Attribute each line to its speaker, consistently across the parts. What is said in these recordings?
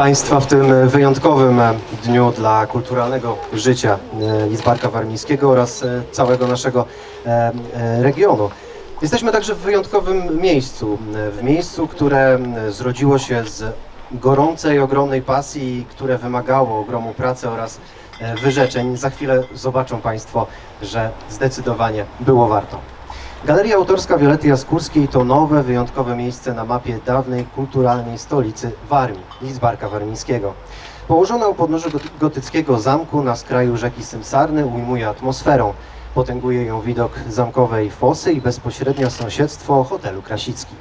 Speaker 1: Państwa w tym wyjątkowym dniu dla kulturalnego życia e, Lidzbarka Warmińskiego oraz e, całego naszego e, e, regionu. Jesteśmy także w wyjątkowym miejscu, e, w miejscu, które e, zrodziło się z gorącej, ogromnej pasji, które wymagało ogromu pracy oraz e, wyrzeczeń. Za chwilę zobaczą Państwo, że zdecydowanie było warto. Galeria Autorska Violetty Jaskórskiej to nowe, wyjątkowe miejsce na mapie dawnej kulturalnej stolicy Warmii, Lidzbarka Warmińskiego. Położona u podnóża goty- gotyckiego zamku na skraju rzeki Symsarny ujmuje atmosferą. Potęguje ją widok zamkowej fosy i bezpośrednie sąsiedztwo hotelu Krasicki.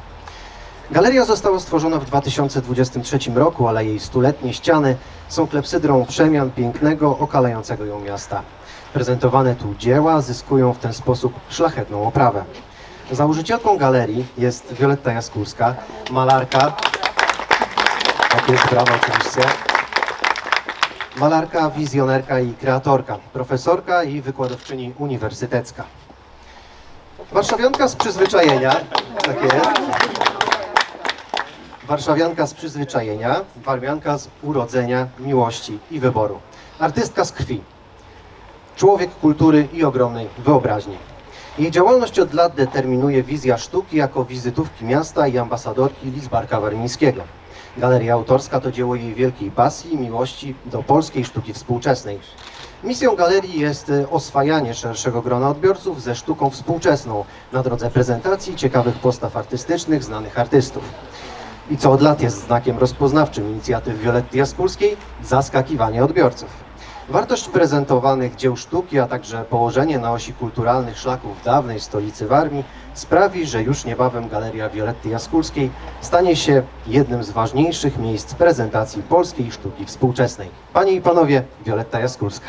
Speaker 1: Galeria została stworzona w 2023 roku, ale jej stuletnie ściany są klepsydrą przemian pięknego, okalającego ją miasta. Prezentowane tu dzieła zyskują w ten sposób szlachetną oprawę. Założycielką galerii jest Wioletta Jaskórska, malarka. Tak jest, brawa oczywiście. Malarka, wizjonerka i kreatorka, profesorka i wykładowczyni uniwersytecka. Warszawianka z przyzwyczajenia, tak jest. Warszawianka z przyzwyczajenia, warmianka z urodzenia, miłości i wyboru. Artystka z krwi, człowiek kultury i ogromnej wyobraźni. Jej działalność od lat determinuje wizja sztuki jako wizytówki miasta i ambasadorki Lidzbarka Warmińskiego. Galeria autorska to dzieło jej wielkiej pasji i miłości do polskiej sztuki współczesnej. Misją galerii jest e, oswajanie szerszego grona odbiorców ze sztuką współczesną na drodze prezentacji ciekawych postaw artystycznych znanych artystów. I co od lat jest znakiem rozpoznawczym inicjatyw Violetty Jaskórskiej, zaskakiwanie odbiorców. Wartość prezentowanych dzieł sztuki, a także położenie na osi kulturalnych szlaków dawnej stolicy Warmii sprawi, że już niebawem Galeria Violetty Jaskórskiej stanie się jednym z ważniejszych miejsc prezentacji polskiej sztuki współczesnej. Panie i Panowie, Violetta Jaskórska.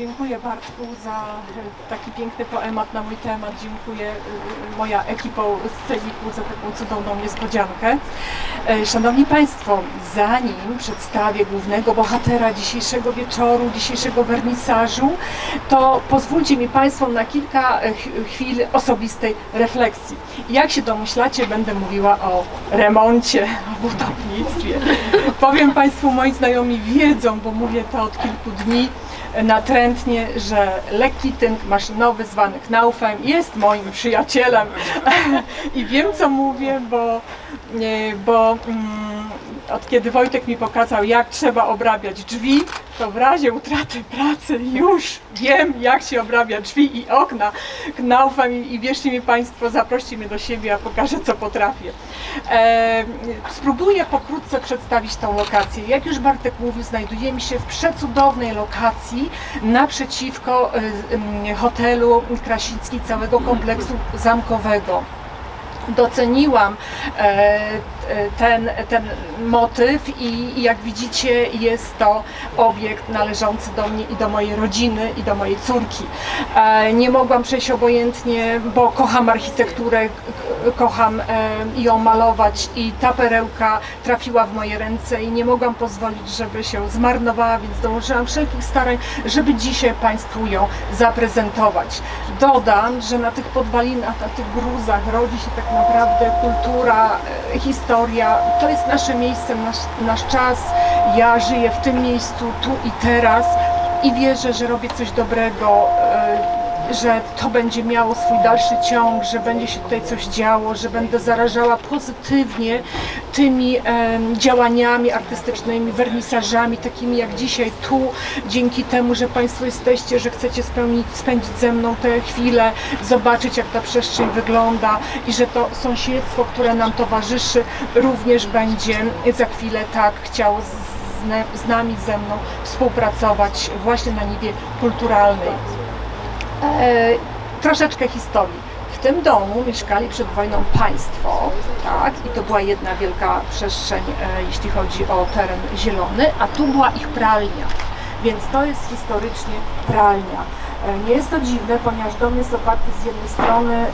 Speaker 2: Dziękuję Bartku za e, taki piękny poemat na mój temat. Dziękuję e, moja ekipo sceniku za taką cudowną niespodziankę. E, Szanowni Państwo, zanim przedstawię głównego bohatera dzisiejszego wieczoru, dzisiejszego wernisażu, to pozwólcie mi Państwo na kilka e, ch- chwil osobistej refleksji. Jak się domyślacie, będę mówiła o remoncie, o budownictwie. Powiem Państwu, moi znajomi wiedzą, bo mówię to od kilku dni, natrętnie, że lekki tynk maszynowy zwany Knaufem jest moim przyjacielem. I wiem co mówię, bo, e, bo mm, od kiedy Wojtek mi pokazał jak trzeba obrabiać drzwi, to w razie utraty pracy już wiem jak się obrabia drzwi i okna Knaufem i, i wierzcie mi Państwo, zaproście mnie do siebie, a pokażę co potrafię. E, spróbuję pokrótce przedstawić tą lokację. Jak już Bartek mówił, znajdujemy się w przecudownej lokacji naprzeciwko m, hotelu Krasicki, całego kompleksu zamkowego doceniłam e, ten, ten motyw i, i jak widzicie jest to obiekt należący do mnie i do mojej rodziny i do mojej córki. E, Nie mogłam przejść obojętnie, bo kocham architekturę, kocham e, ją malować i ta perełka trafiła w moje ręce i nie mogłam pozwolić, żeby się zmarnowała, więc dołożyłam wszelkich starań, żeby dzisiaj Państwu ją zaprezentować. Dodam, że na tych podwalinach, na tych gruzach rodzi się tak naprawdę kultura, e, historia. To jest nasze miejsce, nasz, nasz czas. Ja żyję w tym miejscu, tu i teraz i wierzę, że robię coś dobrego. E, że to będzie miało swój dalszy ciąg, że będzie się tutaj coś działo, że będę zarażała pozytywnie tymi em, działaniami artystycznymi, wernisażami, takimi jak dzisiaj tu, dzięki temu, że Państwo jesteście, że chcecie spełnić, spędzić ze mną te chwile, zobaczyć jak ta przestrzeń wygląda i że to sąsiedztwo, które nam towarzyszy, również będzie za chwilę tak chciało z, z nami, ze mną współpracować właśnie na niwie kulturalnej. E, troszeczkę historii. W tym domu mieszkali przed wojną państwo, tak, i to była jedna wielka przestrzeń, e, jeśli chodzi o teren zielony, a tu była ich pralnia, więc to jest historycznie pralnia. E, nie jest to dziwne, ponieważ dom jest oparty z jednej strony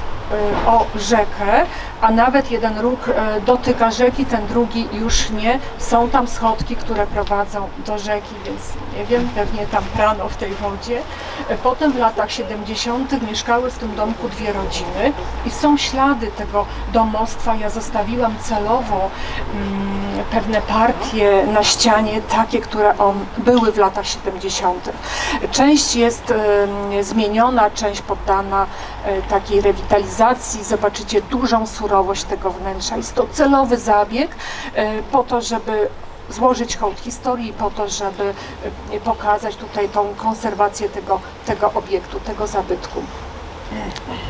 Speaker 2: o rzekę, a nawet jeden róg e, dotyka rzeki, ten drugi już nie. Są tam schodki, które prowadzą do rzeki, więc nie wiem, pewnie tam prano w tej wodzie. Potem w latach 70. mieszkały w tym domku dwie rodziny i są ślady tego domostwa. Ja zostawiłam celowo mm, pewne partie na ścianie, takie, które on, były w latach 70. Część jest zmieniona, część poddana takiej rewitalizacji. Zobaczycie dużą surowość tego wnętrza. Jest to celowy zabieg e, po to, żeby złożyć hołd historii, po to, żeby e, pokazać tutaj tą konserwację tego, tego obiektu, tego zabytku.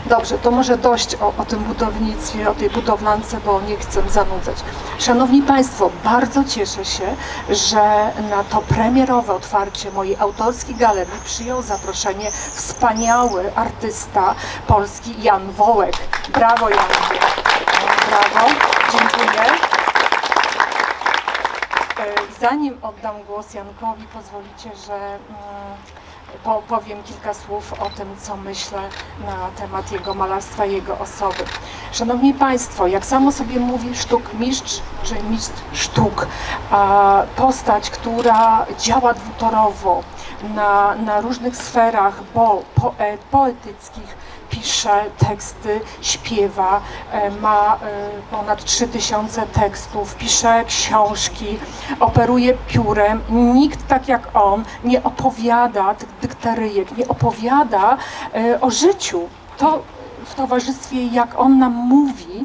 Speaker 2: Dobrze, to może dość o, o tym budownictwie, o tej budowlance, bo nie chcę zanudzać. Szanowni Państwo, bardzo cieszę się, że na to premierowe otwarcie mojej autorskiej galerii przyjął zaproszenie wspaniały artysta polski Jan Wołek. Brawo Janku. Brawo, dziękuję. E, Zanim oddam głos Jankowi, pozwolicie, że mm, po, powiem kilka słów o tym, co myślę na temat jego malarstwa, jego osoby. Szanowni Państwo, jak samo sobie mówi sztuk mistrz, czy mistrz sztuk, postać, która działa dwutorowo na, na różnych sferach, bo poet, poetyckich, pisze teksty, śpiewa, e, ma e, ponad 3000 tekstów, pisze książki, operuje piórem. Nikt tak jak on nie opowiada tych dykteryjek, nie opowiada e, o życiu. To w towarzystwie, jak on nam mówi,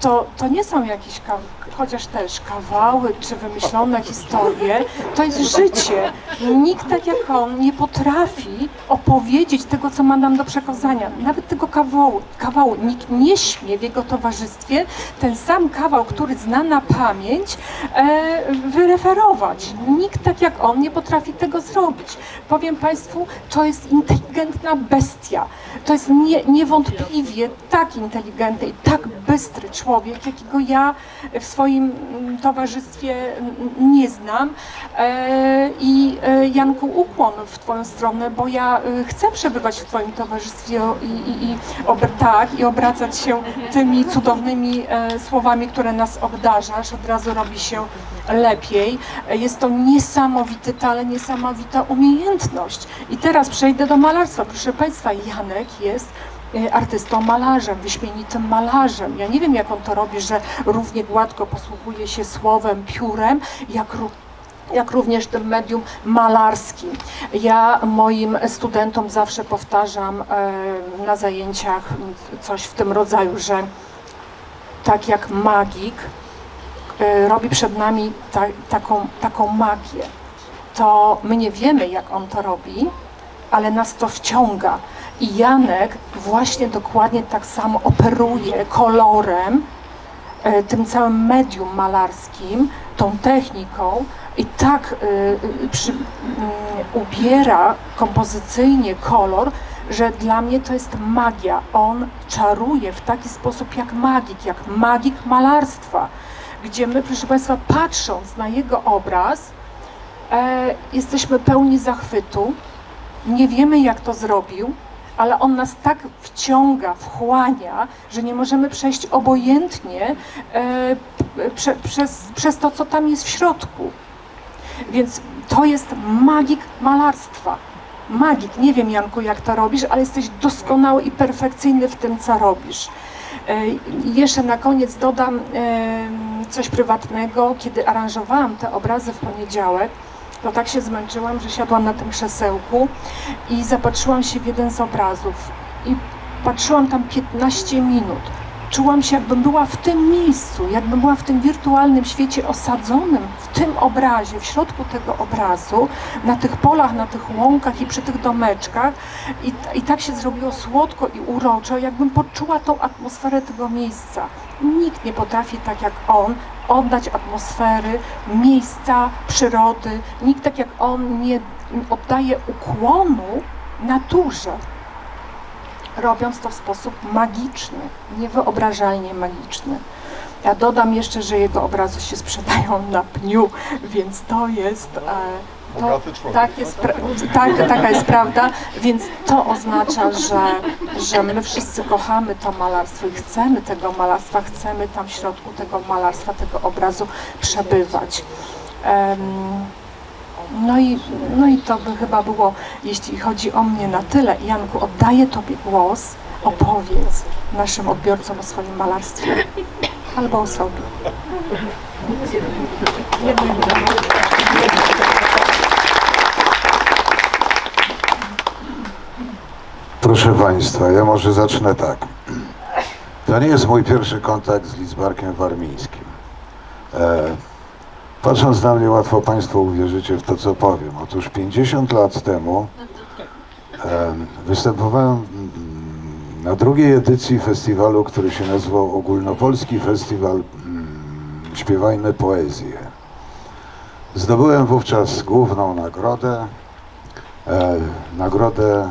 Speaker 2: to, to nie są jakieś, ka- chociaż też kawały czy wymyślone historie, to jest życie. Nikt tak jak on nie potrafi opowiedzieć tego, co ma nam do przekazania. Nawet tego kawału, kawału. Nikt nie śmie w jego towarzystwie ten sam kawał, który zna na pamięć, e, wyreferować. Nikt tak jak on nie potrafi tego zrobić. Powiem Państwu, to jest inteligentna bestia. To jest nie, niewątpliwie tak inteligentny i tak bystry człowiek, jakiego ja w swoim mm, towarzystwie mm, nie znam. E, I e, Janku, ukłon w Twoją stronę, bo ja e, chcę przebywać w Twoim towarzystwie i, i, i, tak, i obracać się tymi cudownymi słowami, które nas obdarzasz. Od razu robi się lepiej. Jest to niesamowity talent, niesamowita umiejętność. I teraz przejdę do malarstwa. Proszę Państwa, Janek jest artystą malarzem, wyśmienitym malarzem. Ja nie wiem, jak on to robi, że równie gładko posługuje się słowem, piórem, jak jak również tym medium malarskim. Ja moim studentom zawsze powtarzam e, na zajęciach coś w tym rodzaju, że tak jak magik e, robi przed nami ta, taką, taką magię, to my nie wiemy, jak on to robi, ale nas to wciąga. I Janek właśnie dokładnie tak samo operuje kolorem, e, tym całym medium malarskim, tą techniką i tak e, e, przy, mm, ubiera kompozycyjnie kolor, że dla mnie to jest magia. On czaruje w taki sposób jak magik, jak magik malarstwa, gdzie my, proszę Państwa, patrząc na jego obraz, e, jesteśmy pełni zachwytu, nie wiemy jak to zrobił, ale on nas tak wciąga, wchłania, że nie możemy przejść obojętnie e, prze, przez, przez to, co tam jest w środku. Więc to jest magik malarstwa. Magik. Nie wiem, Janku, jak to robisz, ale jesteś doskonały i perfekcyjny w tym, co robisz. E, Jeszcze na koniec dodam em, coś prywatnego. Kiedy aranżowałam te obrazy w poniedziałek, to tak się zmęczyłam, że siadłam na tym krzesełku i zapatrzyłam się w jeden z obrazów. I patrzyłam tam 15 minut. Czułam się, jakbym była w tym miejscu, jakbym była w tym wirtualnym świecie osadzonym, w tym obrazie, w środku tego obrazu, na tych polach, na tych łąkach i przy tych domeczkach. I, I tak się zrobiło słodko i uroczo, jakbym poczuła tą atmosferę tego miejsca. Nikt nie potrafi tak jak on oddać atmosfery, miejsca, przyrody. Nikt tak jak on nie oddaje ukłonu naturze robiąc to w sposób magiczny, niewyobrażalnie magiczny. Ja dodam jeszcze, że jego obrazy się sprzedają na pniu, więc to jest e, to, tak jest, tak, taka jest prawda, więc to oznacza, że, że my wszyscy kochamy to malarstwo i chcemy tego malarstwa, chcemy tam w środku tego malarstwa, tego obrazu przebywać. Em, no i, no i to by chyba było, jeśli chodzi o mnie, na tyle. Janku, oddaję Tobie głos. Opowiedz naszym odbiorcom o swoim malarstwie albo o sobie.
Speaker 3: Proszę Państwa, ja może zacznę tak. To nie jest mój pierwszy kontakt z Lidzbarkiem Warmińskim. E, patrząc na mnie, łatwo Państwo uwierzycie w to, co powiem. Otóż 50 lat temu e, występowałem mm, na drugiej edycji festiwalu, który się nazywał Ogólnopolski Festiwal mm, Śpiewajmy Poezję. Zdobyłem wówczas główną nagrodę, e, nagrodę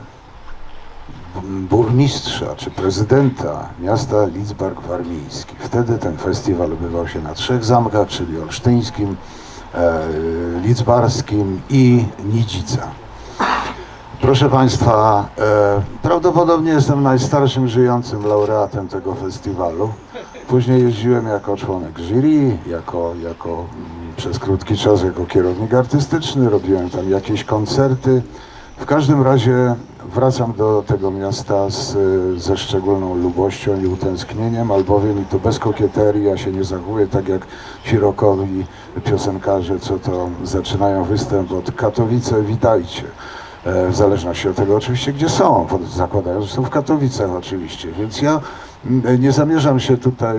Speaker 3: burmistrza czy prezydenta miasta Lidzbark Warmiński. Wtedy ten festiwal odbywał się na trzech zamkach, czyli olsztyńskim, e, lidzbarskim i Nidzica. Proszę Państwa, e, prawdopodobnie jestem najstarszym żyjącym laureatem tego festiwalu. Później jeździłem jako członek jury, jako, jako mm, przez krótki czas jako kierownik artystyczny, robiłem tam jakieś koncerty. W każdym razie wracam do tego miasta z, ze szczególną lubością i utęsknieniem, albowiem i to bez kokieterii, ja się nie zachowuję tak jak ci rockowi piosenkarze, co to zaczynają występ od Katowice, witajcie. E, W zależności od tego oczywiście, gdzie są, zakładając, że są w Katowicach oczywiście, więc ja nie zamierzam się tutaj,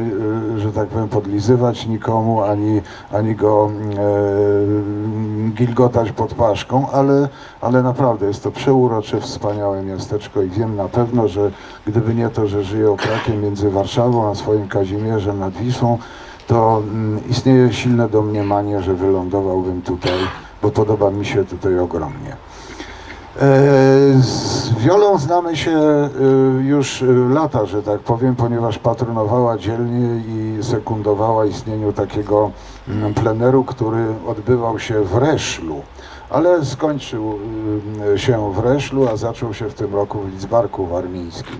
Speaker 3: y, że tak powiem, podlizywać nikomu, ani, ani go e, gilgotać pod paszką, ale, ale naprawdę jest to przeurocze, wspaniałe miasteczko i wiem na pewno, że gdyby nie to, że żyję okrakiem między Warszawą a swoim Kazimierzem nad Wisłą, to mm, istnieje silne domniemanie, że wylądowałbym tutaj, bo podoba mi się tutaj ogromnie. E, Z Wiolą znamy się e, już e, lata, że tak powiem, ponieważ patronowała dzielnie i sekundowała istnieniu takiego mm, pleneru, który odbywał się w Reszlu. Ale skończył e, się w Reszlu, a zaczął się w tym roku w Lidzbarku Warmińskim.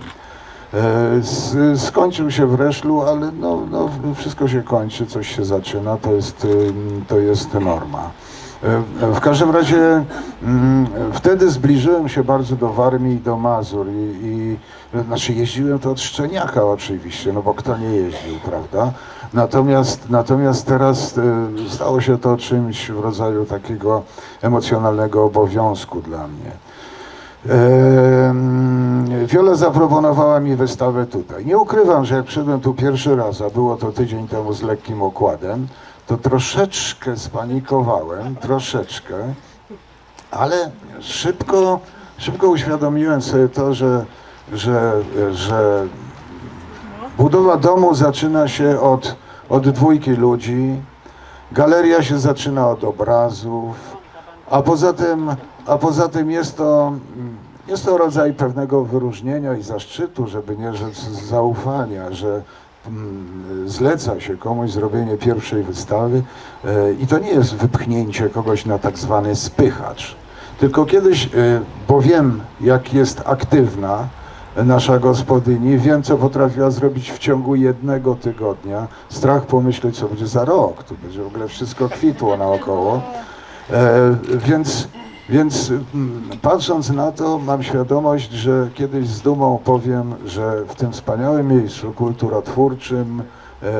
Speaker 3: E, Skończył się w Reszlu, ale no, no, wszystko się kończy, coś się zaczyna, to jest, to jest norma. E, W każdym razie mm, wtedy zbliżyłem się bardzo do Warmii i do Mazur i, i znaczy jeździłem to od Szczeniaka oczywiście, no bo kto nie jeździł, prawda? Natomiast, natomiast teraz e, stało się to czymś w rodzaju takiego emocjonalnego obowiązku dla mnie. Wiola zaproponowała mi wystawę tutaj. Nie ukrywam, że jak przyszedłem tu pierwszy raz, a było to tydzień temu z lekkim okładem, to troszeczkę spanikowałem, troszeczkę, ale szybko, szybko uświadomiłem sobie to, że, że, że budowa domu zaczyna się od, od dwójki ludzi, galeria się zaczyna od obrazów, a poza tym, a poza tym jest to, jest to rodzaj pewnego wyróżnienia i zaszczytu, żeby nie rzec zaufania, że zleca się komuś zrobienie pierwszej wystawy e, i to nie jest wypchnięcie kogoś na tak zwany spychacz. Tylko kiedyś, e, bo wiem jak jest aktywna nasza gospodyni, wiem co potrafiła zrobić w ciągu jednego tygodnia. Strach pomyśleć co będzie za rok, tu będzie w ogóle wszystko kwitło naokoło. E, więc, więc mm, patrząc na to, mam świadomość, że kiedyś z dumą powiem, że w tym wspaniałym miejscu kulturotwórczym, e, e,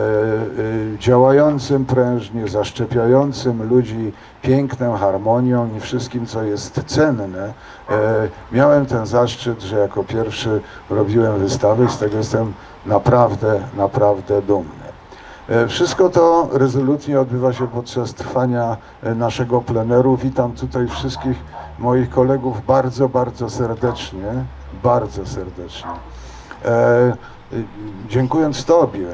Speaker 3: działającym prężnie, zaszczepiającym ludzi pięknem, harmonią i wszystkim, co jest cenne, e, miałem ten zaszczyt, że jako pierwszy robiłem wystawy z tego jestem naprawdę, naprawdę dumny. E, Wszystko to rezolutnie odbywa się podczas trwania e, naszego pleneru. Witam tutaj wszystkich moich kolegów bardzo, bardzo serdecznie, bardzo serdecznie. E, dziękując Tobie,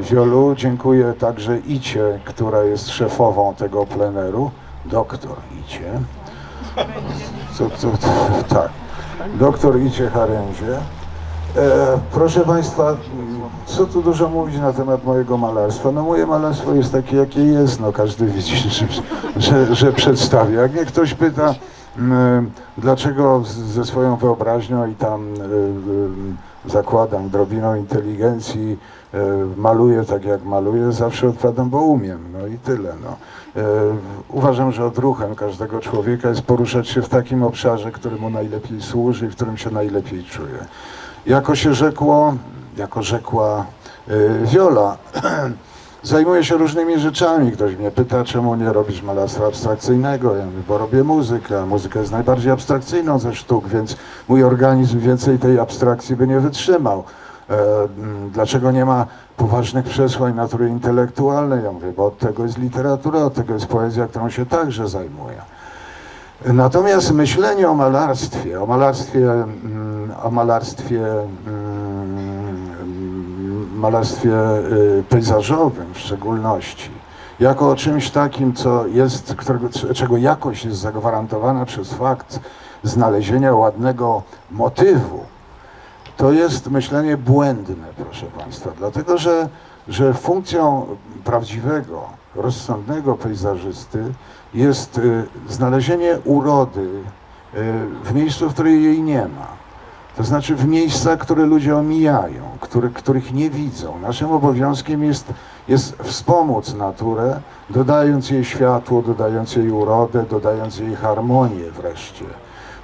Speaker 3: Wiolu, dziękuję także Icie, która jest szefową tego pleneru, doktor Icie. Co, co, tak, doktor Icie Harendzie. E, proszę Państwa, co tu dużo mówić na temat mojego malarstwa? No moje malarstwo jest takie, jakie jest, no każdy widzi, że, że, przedstawię. Jak mnie ktoś pyta, mm, dlaczego ze swoją wyobraźnią i tam y, y, zakładam drobiną inteligencji, y, maluję tak jak maluję, zawsze odpowiadam, bo umiem, no i tyle. No. Uważam, że odruchem każdego człowieka jest poruszać się w takim obszarze, który mu najlepiej służy i w którym się najlepiej czuje. Jako się rzekło, jako rzekła y, Wiola, zajmuję się różnymi rzeczami. Ktoś mnie pyta, czemu nie robisz malarstwa abstrakcyjnego. Ja mówię, bo robię muzykę, muzyka jest najbardziej abstrakcyjną ze sztuk, więc mój organizm więcej tej abstrakcji by nie wytrzymał. E, Dlaczego nie ma poważnych przesłań natury intelektualnej? Ja mówię, bo od tego jest literatura, od tego jest poezja, którą się także zajmuję. Natomiast myślenie o malarstwie, o malarstwie, mm, o malarstwie, mm, malarstwie y, pejzażowym w szczególności, jako o czymś takim, co jest, którego, czego jakość jest zagwarantowana przez fakt znalezienia ładnego motywu, to jest myślenie błędne, proszę Państwa, dlatego że, że funkcją prawdziwego, rozsądnego pejzażysty jest y, znalezienie urody y, w miejscu, w której jej nie ma. To znaczy w miejscach, które ludzie omijają, które, których nie widzą. Naszym obowiązkiem jest, jest wspomóc naturę, dodając jej światło, dodając jej urodę, dodając jej harmonię wreszcie.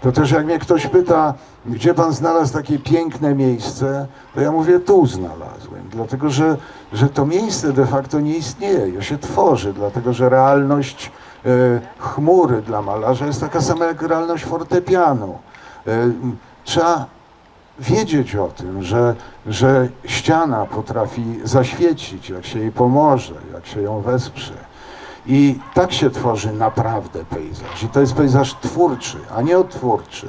Speaker 3: To też jak mnie ktoś pyta, gdzie pan znalazł takie piękne miejsce, to ja mówię, tu znalazłem. Dlatego, że, że to miejsce de facto nie istnieje, się tworzy, dlatego że realność e, chmury dla malarza jest taka sama jak realność fortepianu. E, trzeba wiedzieć o tym, że, że ściana potrafi zaświecić, jak się jej pomoże, jak się ją wesprze. I tak się tworzy naprawdę pejzaż. I to jest pejzaż twórczy, a nie odtwórczy.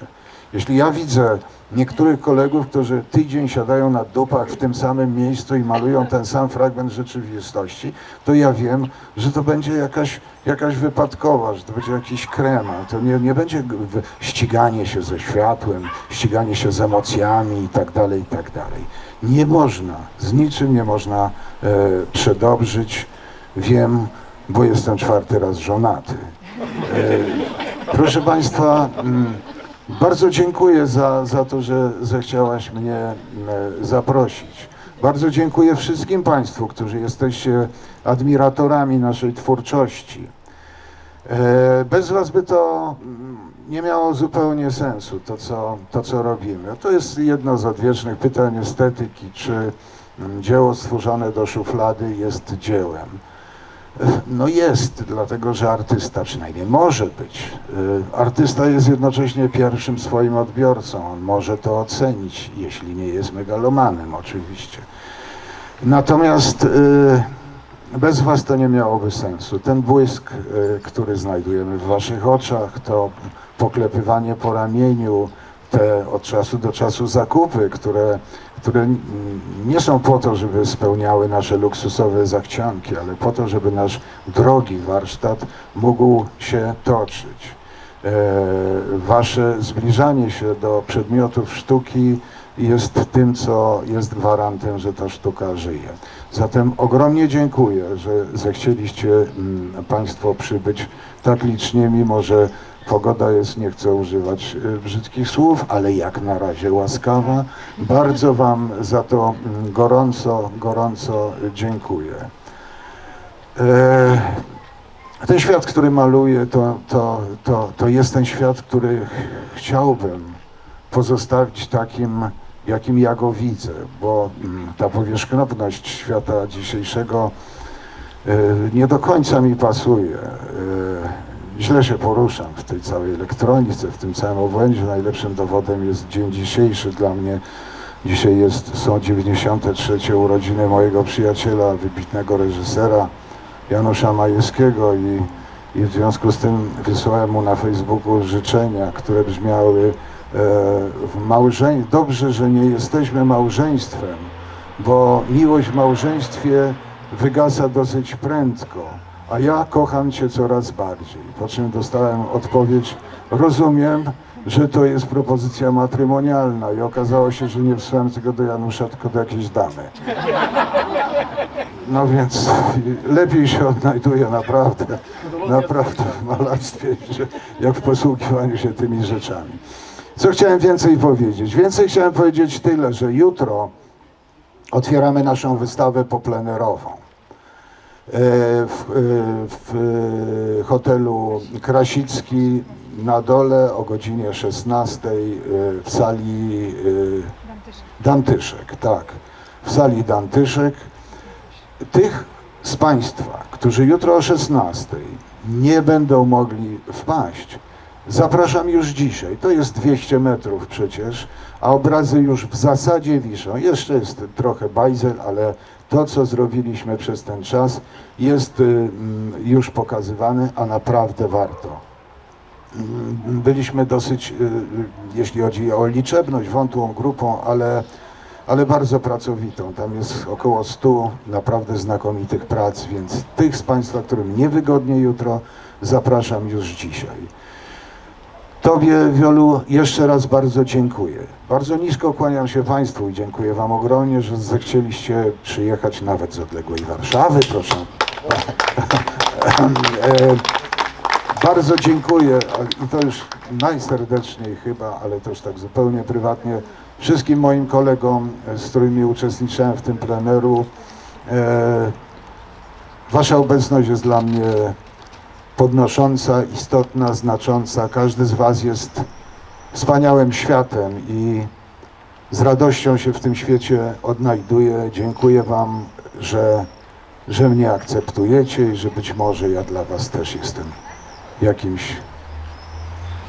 Speaker 3: Jeśli ja widzę niektórych kolegów, którzy tydzień siadają na dupach w tym samym miejscu i malują ten sam fragment rzeczywistości, to ja wiem, że to będzie jakaś, jakaś wypadkowa, że to będzie jakiś krema. To nie, nie będzie ściganie się ze światłem, ściganie się z emocjami i tak dalej, i tak dalej. Nie można, z niczym nie można e, przedobrzyć. Wiem, bo jestem czwarty raz żonaty. E, proszę Państwa, mm, bardzo dziękuję za, za to, że zechciałaś mnie e, zaprosić. Bardzo dziękuję wszystkim Państwu, którzy jesteście admiratorami naszej twórczości. E, Bez Was by to mm, nie miało zupełnie sensu, to co, to co robimy. To jest jedno z odwiecznych pytań estetyki, czy mm, dzieło stworzone do szuflady jest dziełem. No jest, dlatego że artysta przynajmniej może być. Y, Artysta jest jednocześnie pierwszym swoim odbiorcą. On może to ocenić, jeśli nie jest megalomanem oczywiście. Natomiast y, bez was to nie miałoby sensu. Ten błysk, który znajdujemy w waszych oczach, to poklepywanie po ramieniu, te od czasu do czasu zakupy, które, które nie są po to, żeby spełniały nasze luksusowe zachcianki, ale po to, żeby nasz drogi warsztat mógł się toczyć. E, Wasze zbliżanie się do przedmiotów sztuki jest tym, co jest gwarantem, że ta sztuka żyje. Zatem ogromnie dziękuję, że zechcieliście mm, Państwo przybyć tak licznie, mimo że pogoda jest, nie chcę używać y, brzydkich słów, ale jak na razie łaskawa. Bardzo Wam za to mm, gorąco, gorąco dziękuję. E, ten świat, który maluję, to, to, to, to jest ten świat, który chciałbym pozostawić takim, jakim ja go widzę, bo mm, ta powierzchowność świata dzisiejszego e, nie do końca mi pasuje. Źle się poruszam w tej całej elektronice, w tym całym obłędzie. Najlepszym dowodem jest dzień dzisiejszy dla mnie. Dzisiaj jest, są 93 urodziny mojego przyjaciela, wybitnego reżysera Janusza Majewskiego i, i w związku z tym wysłałem mu na Facebooku życzenia, które brzmiały e, w małżeństwie. Dobrze, że nie jesteśmy małżeństwem, bo miłość w małżeństwie wygasa dosyć prędko, a ja kocham Cię coraz bardziej. Po czym dostałem odpowiedź, rozumiem że to jest propozycja matrymonialna i okazało się, że nie wysłałem tego do Janusza, tylko do jakiejś damy. No więc lepiej się odnajduję naprawdę, naprawdę w malarstwie, jak w posługiwaniu się tymi rzeczami. Co chciałem więcej powiedzieć? Więcej chciałem powiedzieć tyle, że jutro otwieramy naszą wystawę poplenerową. E, w, e, w e, hotelu Krasicki na dole o godzinie 16 e, w sali Dantyszek, tak. W sali Dantyszek. Tych z Państwa, którzy jutro o 16 nie będą mogli wpaść, zapraszam już dzisiaj. To jest 200 metrów przecież, a obrazy już w zasadzie wiszą. Jeszcze jest trochę bajzel, ale to, co zrobiliśmy przez ten czas, jest y, mm, już pokazywane, a naprawdę warto. Mm, Byliśmy dosyć, y, y, jeśli chodzi o liczebność, wątłą grupą, ale, ale bardzo pracowitą. Tam jest około 100 naprawdę znakomitych prac, więc tych z Państwa, którym niewygodnie jutro, zapraszam już dzisiaj. Tobie, Wiolu, jeszcze raz bardzo dziękuję. Bardzo nisko kłaniam się Państwu i dziękuję Wam ogromnie, że zechcieliście przyjechać nawet z odległej Warszawy, proszę. E, Bardzo dziękuję i to już najserdeczniej chyba, ale też tak zupełnie prywatnie wszystkim moim kolegom, z którymi uczestniczyłem w tym pleneru. E, Wasza obecność jest dla mnie podnosząca, istotna, znacząca. Każdy z Was jest wspaniałym światem i z radością się w tym świecie odnajduję. Dziękuję Wam, że, że mnie akceptujecie i że być może ja dla Was też jestem jakimś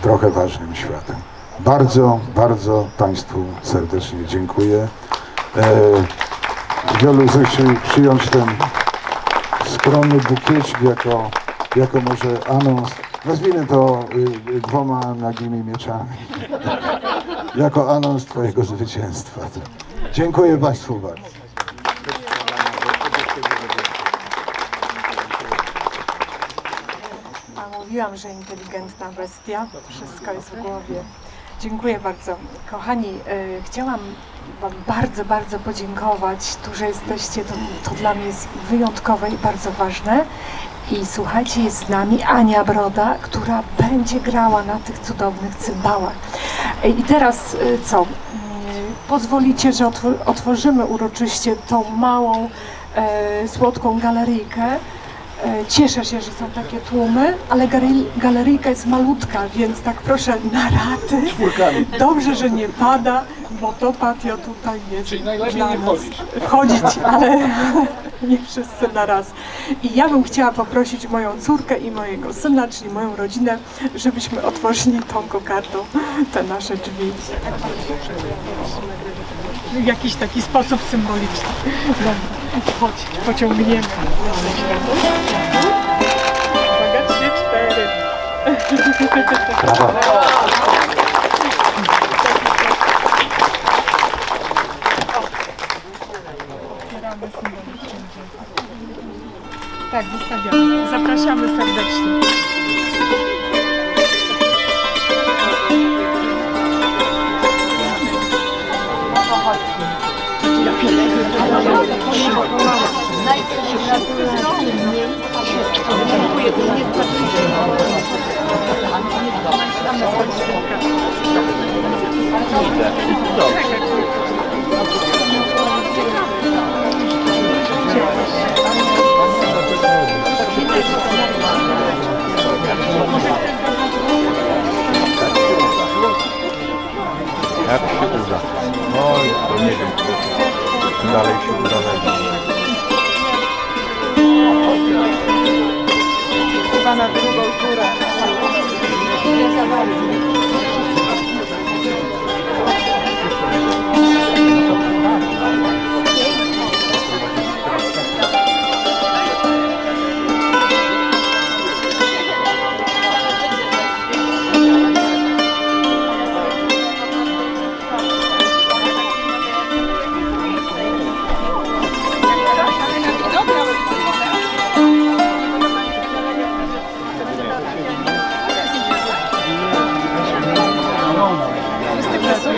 Speaker 3: trochę ważnym światem. Bardzo, bardzo Państwu serdecznie dziękuję. E, Wielu zechciał przyjąć ten skromny bukiecik jako, jako może anons. Nazwijmy to y, y, dwoma nagimi mieczami. jako anons Twojego zwycięstwa. Dziękuję Państwu bardzo.
Speaker 2: A mówiłam, że inteligentna bestia. Wszystko jest w głowie. Dziękuję bardzo. Kochani, e, chciałam Wam bardzo, bardzo podziękować. Tu, że jesteście, to, to dla mnie jest wyjątkowe i bardzo ważne. I słuchajcie, jest z nami Ania Broda, która będzie grała na tych cudownych cymbałach. E, I teraz e, co? Mm, Pozwolicie, że otw- otworzymy uroczyście tą małą, e, słodką galeryjkę. E, Cieszę się, że są takie tłumy, ale galery- galeryjka jest malutka, więc tak proszę na raty. Dobrze, że nie pada, bo to patio tutaj jest
Speaker 4: Czyli najlepiej
Speaker 2: dla
Speaker 4: nie
Speaker 2: nas.
Speaker 4: wchodzić.
Speaker 2: Wchodzić, ale nie wszyscy na raz. I ja bym chciała poprosić moją córkę i mojego syna, czyli moją rodzinę, żebyśmy otworzyli tą kokardą te nasze drzwi. W jakiś taki sposób symboliczny. Dobra, pociągniemy. Uwaga, trzy, cztery. Symbolicznie. Tak, zostawiamy. Zapraszamy serdecznie.
Speaker 5: Jak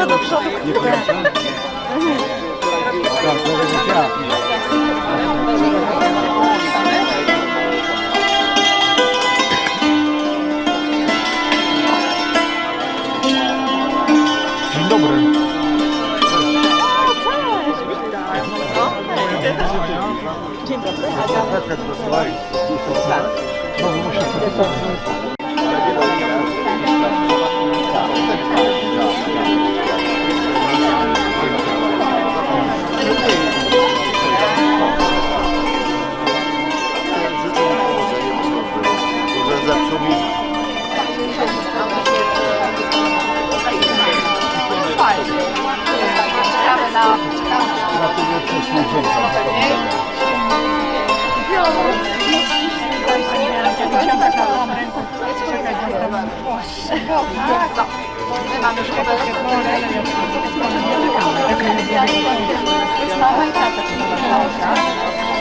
Speaker 2: Tylko do przodu.
Speaker 5: Dzień dobry. Dzień dobry. Dzień dobry. Dzień dobry.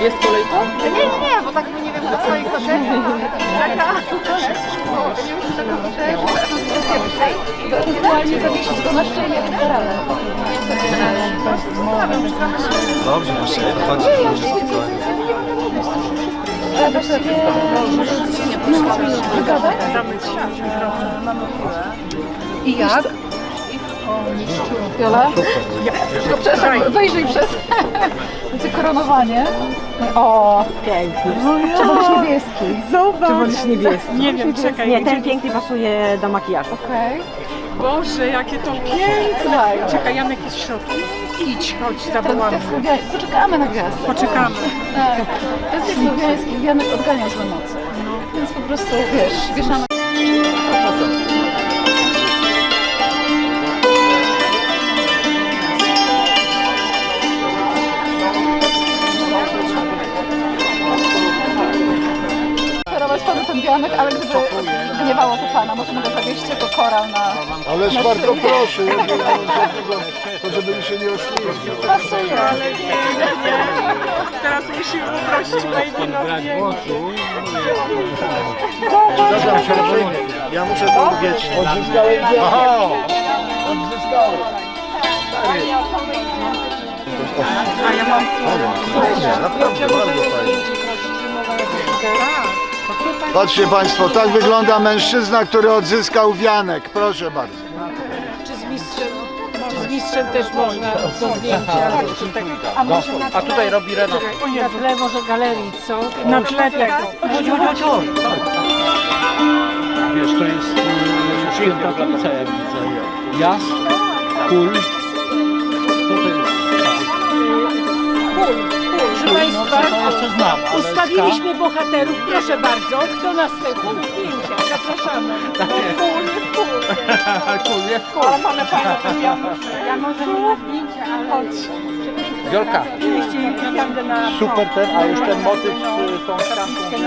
Speaker 4: Jest kolejka?
Speaker 6: Nie, nie, bo tak nie wiem, do swoich hotel. Czeka. Ewentualnie zawiesić go na szczelnie liberalne.
Speaker 7: Dobrze, proszę, chodź.
Speaker 6: I jak? Jola? Tylko przepraszam, wejrzyj przez Znaczy koronowanie. O, piękny. Trzeba być niebieski.
Speaker 8: Zobacz!
Speaker 4: Bądź niebieski.
Speaker 8: Nie wiem, czekaj.
Speaker 4: Nie, ten pięknie pasuje do makijażu.
Speaker 6: Okej.
Speaker 8: Boże, jakie to piękne! Czekaj, Janek jest w środku. Idź, chodź,
Speaker 6: jak słowiański. Poczekamy na gwiazdę.
Speaker 8: Poczekamy.
Speaker 6: Tak. To jest jak słowiański. Janek odgania złe moce. Więc po prostu, wiesz, wieszamy. Wianek, ale gdyby gniewało to pana, może mogę zawieźć jako koral na...
Speaker 3: Ależ bardzo proszę, jeżeli to żeby mi się nie ośmieszył.
Speaker 6: Pasuje.
Speaker 8: Teraz musimy poprosić Lady na zdjęcie.
Speaker 3: Przepraszam cię, ja muszę to wiecznie. Odzyskałem Aha! Odzyskałem.
Speaker 8: A ja mam
Speaker 3: Naprawdę, Patrzcie Państwo, tak wygląda mężczyzna, który odzyskał wianek. Proszę bardzo.
Speaker 8: Czy z mistrzem, czy z mistrzem też można do zdjęcia? Tak, a może na
Speaker 5: A tutaj robi Renat.
Speaker 8: na tle może galerii, co? Na tle tego.
Speaker 5: Chodź, chodź, chodź, chodź. Wiesz, to jest y, święta trójca, jak widzę. Jas, kul.
Speaker 8: Proszę Państwa, ustawiliśmy bohaterów. Proszę bardzo, kto następny? Zdjęcia, zapraszamy. Kul, kul.
Speaker 5: Kul, jest kul.
Speaker 8: Ale mamy wymianę. Ja może nie na zdjęcia, ale chodź.
Speaker 5: Wiolka,
Speaker 8: Oczywiście jadę na
Speaker 5: super ten, a już ten motyw z tą
Speaker 8: Troszkę